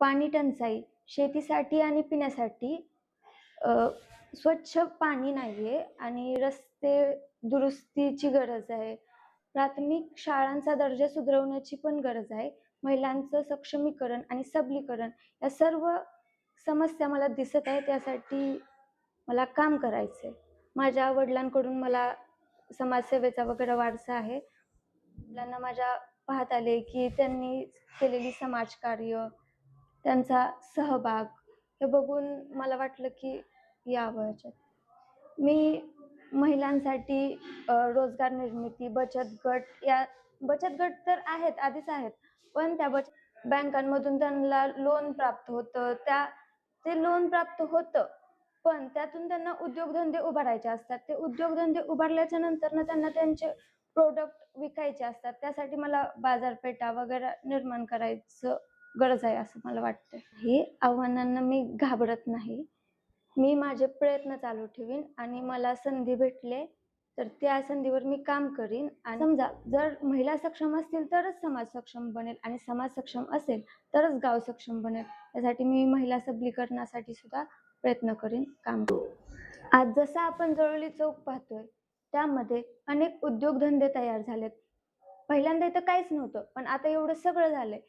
पाणी टंचाई शेतीसाठी आणि पिण्यासाठी स्वच्छ पाणी नाही आहे आणि रस्ते दुरुस्तीची गरज आहे. प्राथमिक शाळांचा दर्जा सुधारवण्याची पण गरज आहे. महिलांचं सक्षमीकरण आणि सबलीकरण या सर्व समस्या मला दिसत आहे त्यासाठी मला काम करायचं आहे माझ्या वडिलांकडून मला समाजसेवेचा वगैरे वारसा आहे. वडिलांना माझ्या पाहत आले की त्यांनी केलेली समाजकार्य त्यांचा सहभाग हे बघून मला वाटलं की यावं याच्यात. मी महिलांसाठी रोजगार निर्मिती बचत गट या बचत गट तर आहेत आधीच आहेत पण त्या बचत बँकांमधून त्यांना लोन प्राप्त होतं त्या ते लोन प्राप्त होतं पण त्यातून त्यांना उद्योगधंदे उभारायचे असतात. ते उद्योगधंदे उभारल्याच्या नंतर त्यांना त्यांचे प्रोडक्ट विकायचे असतात. त्यासाठी मला बाजारपेठा वगैरे निर्माण करायचं गरज आहे असं मला वाटतं हे आव्हानांना मी घाबरत नाही. मी माझे प्रयत्न चालू ठेवीन आणि मला संधी भेटले तर त्या संधीवर मी काम करीन. आणि समजा जर महिला सक्षम असतील तरच समाज सक्षम बनेल आणि समाज सक्षम असेल तरच गाव सक्षम बनेल. यासाठी मी महिला सबलीकरणासाठी सुद्धा प्रयत्न करीन काम करीन. आज जसं आपण जवळली चौक पाहतोय त्यामध्ये अनेक उद्योगधंदे तयार झालेत. पहिल्यांदा इथं काहीच नव्हतं पण आता एवढं सगळं झालंय.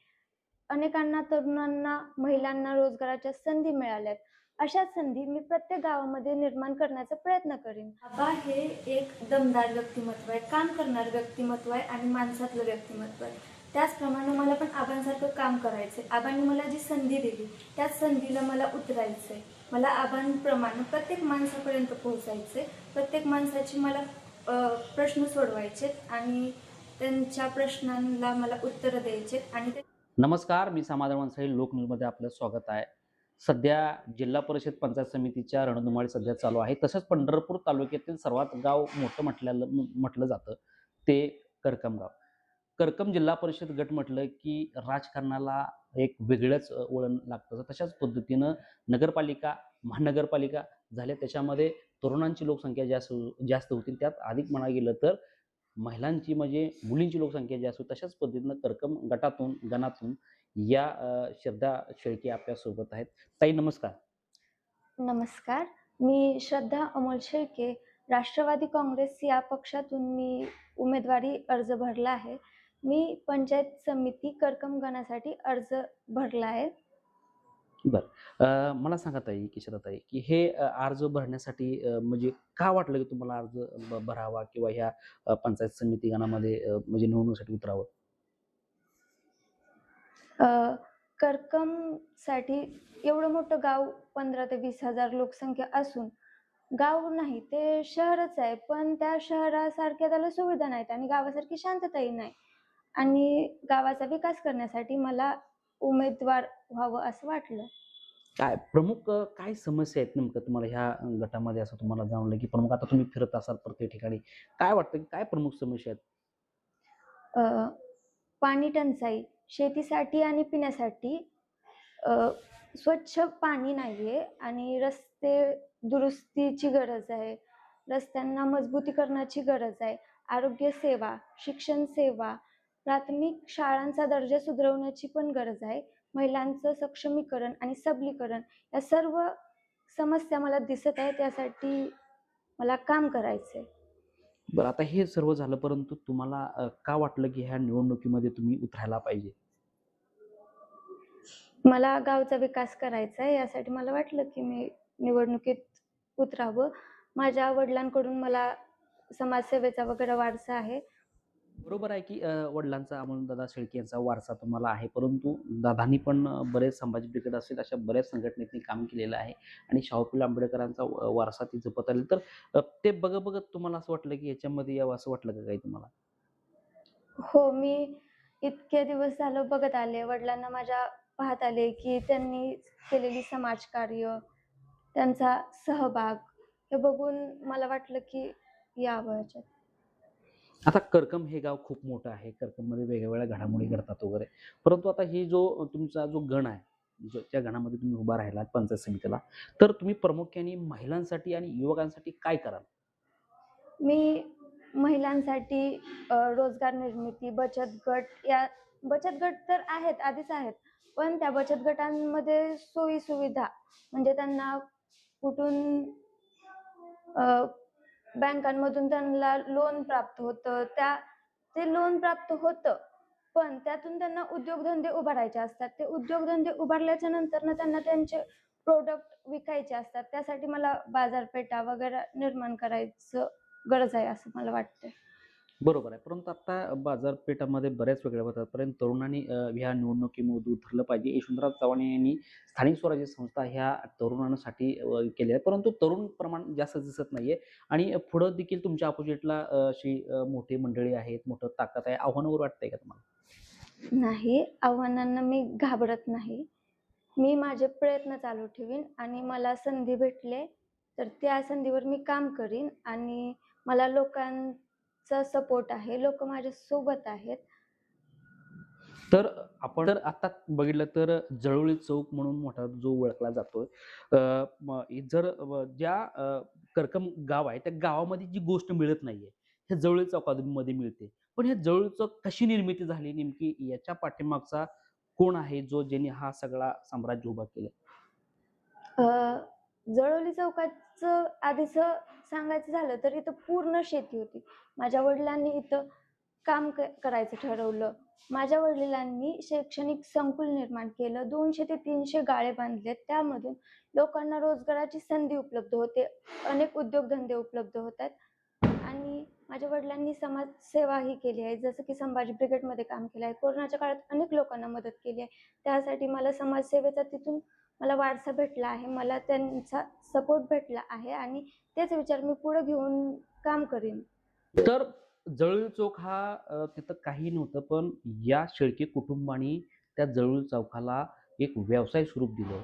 अनेकांना तरुणांना महिलांना रोजगाराच्या संधी मिळाल्यात. अशा संधी मी प्रत्येक गावामध्ये निर्माण करण्याचा प्रयत्न करीन. आबा हे एक दमदार व्यक्तिमत्व आहे काम करणारं व्यक्तिमत्व आहे आणि माणसातलं व्यक्तिमत्व आहे. त्याचप्रमाणे मला पण आबांसारखं काम करायचं आहे आबांनी मला जी संधी दिली त्याच संधीला मला उतरायचं आहे मला आबांप्रमाणे प्रत्येक माणसापर्यंत पोहोचायचे प्रत्येक माणसाची मला प्रश्न सोडवायचे आणि त्यांच्या प्रश्नांना मला उत्तरं द्यायचे आणि ते नमस्कार मी समाधान वंसाळी लोकन्यूजमध्ये आपलं स्वागत आहे. सध्या जिल्हा परिषद पंचायत समितीच्या रणधुमाळी सध्या चालू आहे. तसंच पंढरपूर तालुक्यातील सर्वात गाव मोठं म्हटल्या म्हटलं जातं ते करकम गाव करकम जिल्हा परिषद गट म्हटलं की राजकारणाला एक वेगळंच वळण लागतं. तशाच पद्धतीनं नगरपालिका महानगरपालिका झाल्या. त्याच्यामध्ये तरुणांची लोकसंख्या जास्त जास्त होती. त्यात अधिक म्हणा गेलं तर महिलांची म्हणजे मुलींची लोकसंख्या जी असू तशाच पद्धतीनं कर्कम गटातून गणातून या श्रद्धा शेळके आपल्यासोबत आहेत. ताई नमस्कार. नमस्कार. मी श्रद्धा अमोल शेळके. राष्ट्रवादी काँग्रेस या पक्षातून मी उमेदवारी अर्ज भरला आहे. मी पंचायत समिती करकम गणासाठी अर्ज भरला आहे. बरं. मला सांगा ताई किशोरा ताई की हे अर्ज भरण्यासाठी म्हणजे का वाटलं की तुम्हाला अर्ज भरावा किंवा ह्या पंचायत समिती गणामध्ये म्हणजे निवडणुकीसाठी उतरावं? करकमसाठी एवढं मोठं गाव पंधरा ते वीस हजार लोकसंख्या असून गाव नाही ते शहरच आहे. पण त्या शहरासारख्या त्याला सुविधा नाहीत आणि गावासारखी शांतताही नाही. आणि गावाचा विकास करण्यासाठी मला उमेदवार व्हावं असं वाटलं? काय प्रमुख अ, काय समस्या आहेत नेमकं तुम्हाला ह्या गटामध्ये असं तुम्हाला जाणवलं की प्रमुख आता तुम्ही फिरत असाल प्रत्येक ठिकाणी? काय वाटतं की काय प्रमुख समस्या आहेत? अ, पाणी टंचाई शेतीसाठी आणि पिण्यासाठी अ, स्वच्छ पाणी नाहीये आणि रस्ते दुरुस्तीची गरज आहे. रस्त्यांना मजबूतीकरणाची गरज आहे. आरोग्य सेवा शिक्षण सेवा प्राथमिक शाळांचा दर्जा सुधारवण्याची पण गरज आहे. महिलांचं सक्षमीकरण आणि सबलीकरण या सर्व समस्या मला दिसत आहे त्यासाठी मला काम करायचं आहे बरं आता हे सर्व झालं परंतु तुम्हाला अ, का वाटलं की ह्या निवडणुकीमध्ये तुम्ही उतरायला पाहिजे? मला गावचा विकास करायचा आहे यासाठी मला वाटलं की मी निवडणुकीत उतरावं. माझ्या वडिलांकडून मला समाजसेवेचा वगैरे वारसा आहे. बरोबर आहे की वडिलांचा म्हणून दादा शेळके यांचा वारसा तुम्हाला आहे परंतु दादांनी पण बरेच संभाजी ब्रिगेड असेल अशा बऱ्याच संघटनेतनी काम केलेलं आहे आणि शाहू आंबेडकरांचा वारसा ती जपत आली. तर ते बघत बघत तुम्हाला असं वाटलं की याच्यामध्ये यावं असं वाटलं का काही तुम्हाला? हो मी इतके दिवस झालं बघत आले. वडिलांना माझ्या पाहत आले की त्यांनी केलेली समाजकार्य त्यांचा सहभाग हे बघून मला वाटलं की यावं याच्यात. आता करकम हे गाव खूप मोठं आहे. करकममध्ये वेगवेगळ्या घडामोडी घडतात वगैरे. परंतु आता ही जो तुमचा जो गण आहे जो त्या गणामध्ये तुम्ही उभा राहिलात पंचायत समितीला तर तुम्ही प्रामुख्याने महिलांसाठी आणि युवकांसाठी काय कराल? मी महिलांसाठी रोजगार निर्मिती बचत गट या बचत गट तर आहेत आधीच आहेत. पण त्या बचत गटांमध्ये सोयी सुविधा म्हणजे त्यांना कुठून बँकांमधून त्यांना लोन प्राप्त होतं. त्या ते लोन प्राप्त होतं पण त्यातून त्यांना उद्योगधंदे उभारायचे असतात. ते उद्योगधंदे उभारल्याच्या नंतर त्यांना त्यांचे प्रोडक्ट विकायचे असतात. त्यासाठी मला बाजारपेठा वगैरे निर्माण करायचं गरज आहे असं मला वाटतं बरोबर आहे. परंतु आता बाजारपेठामध्ये बऱ्याच वेगळ्या होतात परंतु तरुणांनी ह्या निवडणुकीमधून उतरलं पाहिजे. यशवंतराव चव्हाण यांनी स्थानिक स्वराज्य संस्था ह्या तरुणांसाठी केल्या आहेत. परंतु तरुण प्रमाण जास्त दिसत नाहीये. आणि पुढं देखील तुमच्या अपोजिटला अशी मोठी मंडळी आहेत मोठं ताकद आहे. आव्हानावर वाटतंय का तुम्हाला? नाही. आव्हानांना मी घाबरत नाही. मी माझे प्रयत्न चालू ठेवीन आणि मला संधी भेटले तर त्या संधीवर मी काम करीन आणि मला लोकां लोकांचा सपोर्ट आहे लोक माझ्या सोबत आहेत. तर आपण जर आता बघितलं तर जळोळी चौक म्हणून मोठा जो ओळखला जातोय जर ज्या करकम गाव आहे त्या गावामध्ये जी गोष्ट मिळत नाहीये हे जवळी चौकामध्ये मिळते. पण हे जवळी चौक कशी निर्मिती झाली नेमकी याच्या पाठीमागचा कोण आहे जो ज्यांनी हा सगळा साम्राज्य उभा केलं अ, जळोली चौकाचं आधीच सांगायचं झालं तर इथं पूर्ण शेती होती. माझ्या वडिलांनी इथं काम क करायचं ठरवलं. माझ्या वडिलांनी शैक्षणिक संकुल निर्माण केलं. दोनशे ते तीनशे गाळे बांधले त्यामधून लोकांना रोजगाराची संधी उपलब्ध होते. अनेक उद्योगधंदे उपलब्ध होत आहेत आणि माझ्या वडिलांनी समाजसेवाही केली आहे. जसं की संभाजी ब्रिगेडमध्ये काम केलं आहे. कोरोनाच्या काळात अनेक लोकांना मदत केली आहे. त्यासाठी मला समाजसेवेचा तिथून मला वारसा भेटला आहे मला त्यांचा सपोर्ट भेटला आहे आणि तेच विचार मी पुढे घेऊन काम करीन. तर जळूळ चौक हा तिथं काही नव्हतं पण या शेळके कुटुंबानी त्या जळूळ चौकाला एक व्यवसाय स्वरूप दिलं.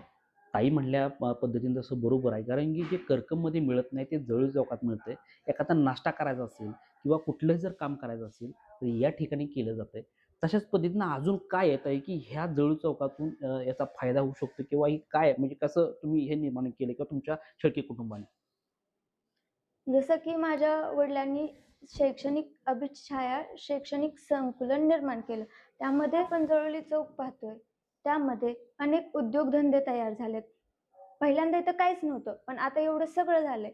ताई म्हणल्या प- पद्धतीने तसं बरोबर आहे कारण की जे कर्कममध्ये मिळत नाही ते जळूळ चौकात मिळतंय. एखादा नाश्ता करायचा असेल किंवा कुठलंही जर काम करायचं असेल तर या ठिकाणी केलं जातं तशाच पद्धतीनं अजून काय येत आहे की ह्या जळू चौकातून याचा फायदा होऊ शकतो किंवा ही काय म्हणजे कसं तुम्ही हे निर्माण केलं किंवा तुमच्या शेळके कुटुंबाने? जसं की माझ्या वडिलांनी शैक्षणिक अभिछाया शैक्षणिक संकुलन निर्माण केलं. त्यामध्ये आपण जळोली चौक पाहतोय. त्यामध्ये अनेक उद्योगधंदे तयार झालेत. पहिल्यांदा इथं काहीच नव्हतं पण आता एवढं सगळं झालंय.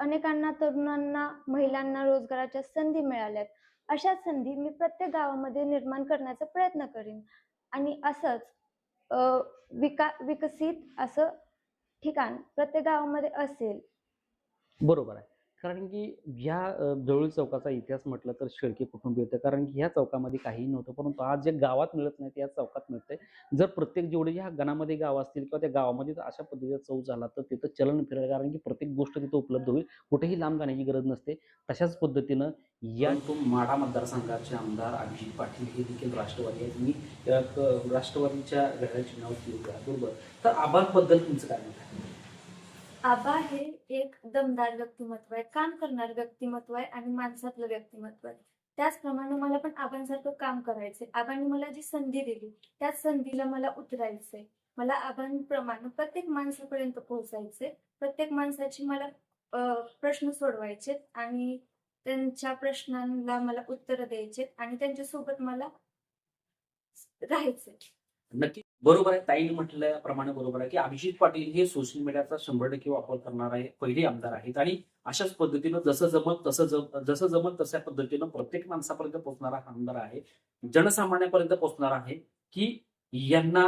अनेकांना तरुणांना महिलांना रोजगाराच्या संधी मिळाल्यात. अशाच संधी मी प्रत्येक गावामध्ये निर्माण करण्याचा प्रयत्न करीन. आणि असंच विका विकसित असं ठिकाण प्रत्येक गावामध्ये असेल. बरोबर आहे. कारण की ह्या अ, जवळी चौकाचा इतिहास म्हटलं तर शेळके कुटुंब येतं कारण की ह्या चौकामध्ये काहीही नव्हतं. परंतु आज जे गावात मिळत नाही ते या चौकात मिळतंय. जर प्रत्येक जेवढे ह्या गणामध्ये गाव असतील किंवा त्या गावामध्ये जर अशा पद्धतीचा चौक झाला तर तिथं चलन फिरेल कारण की प्रत्येक गोष्ट तिथं उपलब्ध होईल. कुठेही लांब जाण्याची गरज नसते. तशाच पद्धतीनं या तो माढा मतदारसंघाचे आमदार अभिजित पाटील हे देखील राष्ट्रवादी आहेत. मी राष्ट्रवादीच्या घड्याळाची नाव बरोबर? तर आबांबद्दल तुमचं काय मत आहे? आबा हे एक दमदार व्यक्तिमत्व आहे काम करणार व्यक्तिमत्व आहे आणि माणसातलं व्यक्तिमत्व आहे. त्याचप्रमाणे मला पण आबांसारखं काम करायचंय. आबांनी मला जी संधी दिली त्याच संधीला मला उतरायचंय. मला आबांप्रमाणे प्रत्येक माणसापर्यंत पोहोचायचंय. प्रत्येक माणसाची मला प्रश्न सोडवायचे आणि त्यांच्या प्रश्नांना मला उत्तर द्यायचे आणि त्यांच्यासोबत मला राहायचंय. नक्की. बरोबर आहे. ताईने म्हटल्याप्रमाणे बरोबर आहे की अभिजित पाटील हे सोशल मीडियाचा शंभर टक्के वापर करणार आहे पहिले आमदार आहेत. आणि अशाच पद्धतीनं जसं जमत तसं जम जसं जमत तशा पद्धतीनं प्रत्येक माणसापर्यंत पोहोचणारा हा आमदार आहे. जनसामान्यापर्यंत पोहोचणारा आहे की यांना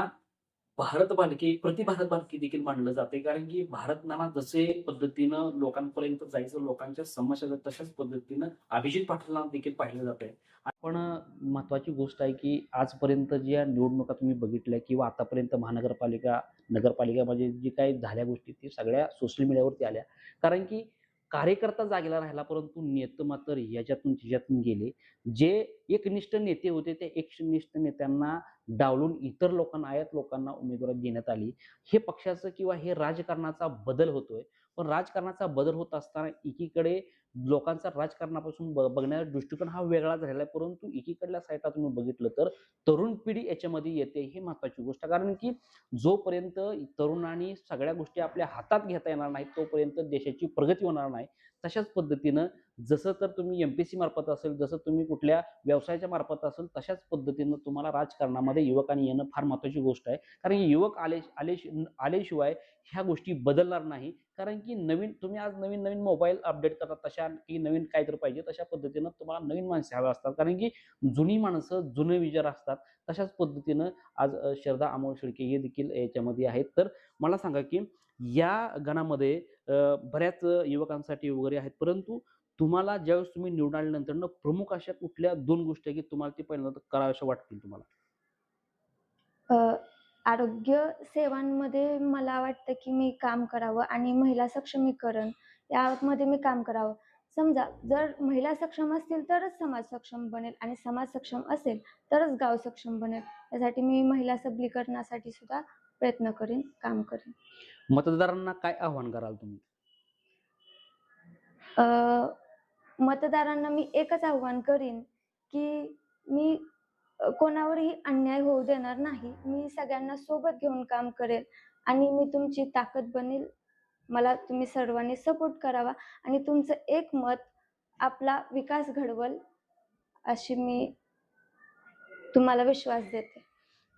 भारत बालकी प्रति भारत बालकी देखील मानलं जाते. कारण की भारत नाना जसे पद्धतीनं लोकांपर्यंत जायचं लोकांच्या समस्या जर तशाच पद्धतीनं अभिजित पाटीलला देखील पाहिलं जाते पण महत्वाची गोष्ट आहे की आजपर्यंत ज्या निवडणुका तुम्ही बघितल्या किंवा आतापर्यंत महानगरपालिका नगरपालिकामध्ये म्हणजे जी काही झाल्या गोष्टी ती सगळ्या सोशल मीडियावरती आल्या. कारण की कार्यकर्ता जागेला राहिला परंतु नेते मात्र याच्यातून तिच्यातून गेले. जे एकनिष्ठ नेते होते ते एकनिष्ठ नेत्यांना डावलून इतर लोकांना आयात लोकांना उमेदवारी देण्यात आली. हे पक्षाचं किंवा हे राजकारणाचा बदल होतोय. पण राजकारणाचा बदल होत असताना एकीकडे लोकांचा राजकारणापासून बघण्याचा दृष्टिकोन हा वेगळा झालेला आहे. परंतु एकीकडल्या साईडला तुम्ही बघितलं तर तरुण पिढी याच्यामध्ये येते ही महत्वाची गोष्ट कारण की जोपर्यंत तरुणांनी सगळ्या गोष्टी आपल्या हातात घेता येणार नाहीत तोपर्यंत देशाची प्रगती होणार नाही. तशाच पद्धतीनं जसं तर तुम्ही एम पी सी मार्फत असेल जसं तुम्ही कुठल्या व्यवसायाच्या मार्फत असेल तशाच पद्धतीनं तुम्हाला राजकारणामध्ये युवकांनी येणं फार महत्त्वाची गोष्ट आहे. कारण की युवक आले आले आल्याशिवाय ह्या गोष्टी बदलणार नाही. कारण की नवीन तुम्ही आज नवीन नवीन मोबाईल अपडेट करतात तशा की नवीन काहीतरी पाहिजे तशा पद्धतीनं तुम्हाला नवीन माणसे हवे असतात. कारण की जुनी माणसं जुने विचार असतात. तशाच पद्धतीनं आज श्रद्धा अमोल शेळके हे देखील याच्यामध्ये आहेत. तर मला सांगा की या गणामध्ये बऱ्याच युवकांसाठी वगैरे आहेत. परंतु तुम्हाला ज्यावेळेस तुम्ही निवडून आल्यानंतर प्रमुख अशा कुठल्या दोन गोष्टी की तुम्हाला ते पहिल्यांदा कराव्याशा वाटतील तुम्हाला? आरोग्य सेवांमध्ये मला वाटतं की मी काम करावं आणि महिला सक्षमीकरण यामध्ये मी काम करावं. समजा जर महिला सक्षम असतील तरच समाज सक्षम बनेल आणि समाज सक्षम असेल तरच गाव सक्षम बनेल. यासाठी मी महिला सबलीकरणासाठी सुद्धा प्रयत्न करीन काम करीन. मतदारांना काय आव्हान कराल तुम्ही? अ, मतदारांना मी एकच आव्हान करीन की मी अ, कोणावरही अन्याय होऊ देणार नाही. मी सगळ्यांना सोबत घेऊन काम करेल आणि मी तुमची ताकद बनेल. मला तुम्ही सर्वांनी सपोर्ट करावा आणि तुमचं एक मत आपला विकास घडवल अशी मी तुम्हाला विश्वास देते.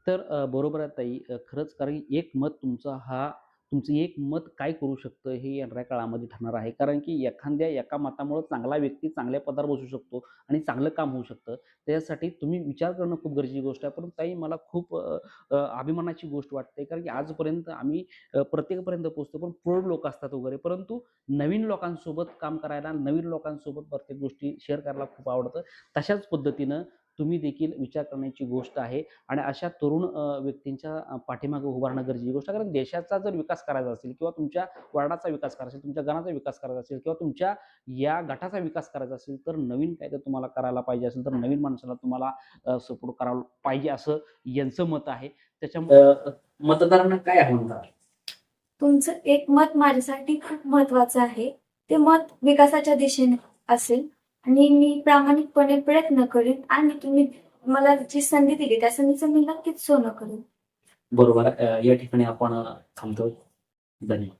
तर बरोबर आहे ताई. खरंच कारण की एक मत तुमचा हा तुमचं एक मत काय करू शकतं हे येणाऱ्या काळामध्ये ठरणार आहे. कारण की एखाद्या एका मतामुळे चांगला व्यक्ती चांगल्या पदावर बसू शकतो आणि चांगलं काम होऊ शकतं. त्यासाठी तुम्ही विचार करणं खूप गरजेची गोष्ट आहे. परंतु ताई मला खूप अभिमानाची गोष्ट वाटते. कारण की आजपर्यंत आम्ही प्रत्येकपर्यंत प्रत्येकापर्यंत पोहोचतो पण प्रौढ लोक असतात वगैरे. परंतु नवीन लोकांसोबत काम करायला नवीन लोकांसोबत प्रत्येक गोष्टी शेअर करायला खूप आवडतं. तशाच पद्धतीनं तुम्ही देखील विचार करण्याची गोष्ट आहे. आणि अशा तरुण व्यक्तींच्या पाठीमागे उभारणं गरजेची गोष्ट आहे. कारण देशाचा जर विकास करायचा असेल किंवा तुमच्या वार्डाचा विकास करायचा असेल तुमच्या गणाचा विकास करायचा असेल किंवा तुमच्या या गटाचा विकास करायचा असेल तर नवीन काय तर तुम्हाला करायला पाहिजे असेल तर नवीन माणसाला तुम्हाला सपोर्ट करायला पाहिजे असं यांचं मत आहे. त्याच्यामुळे मतदारांना काय आव्हान तुमचं एक मत माझ्यासाठी खूप महत्वाचं आहे. ते मत विकासाच्या दिशेने असेल. आणि मी प्रामाणिकपणे प्रयत्न करेन आणि तुम्ही मला जी संधी दिली त्या संधीचं मी नक्कीच सोनं करेन. बरोबर. अ, या ठिकाणी आपण अ, थांबतो. धन्यवाद.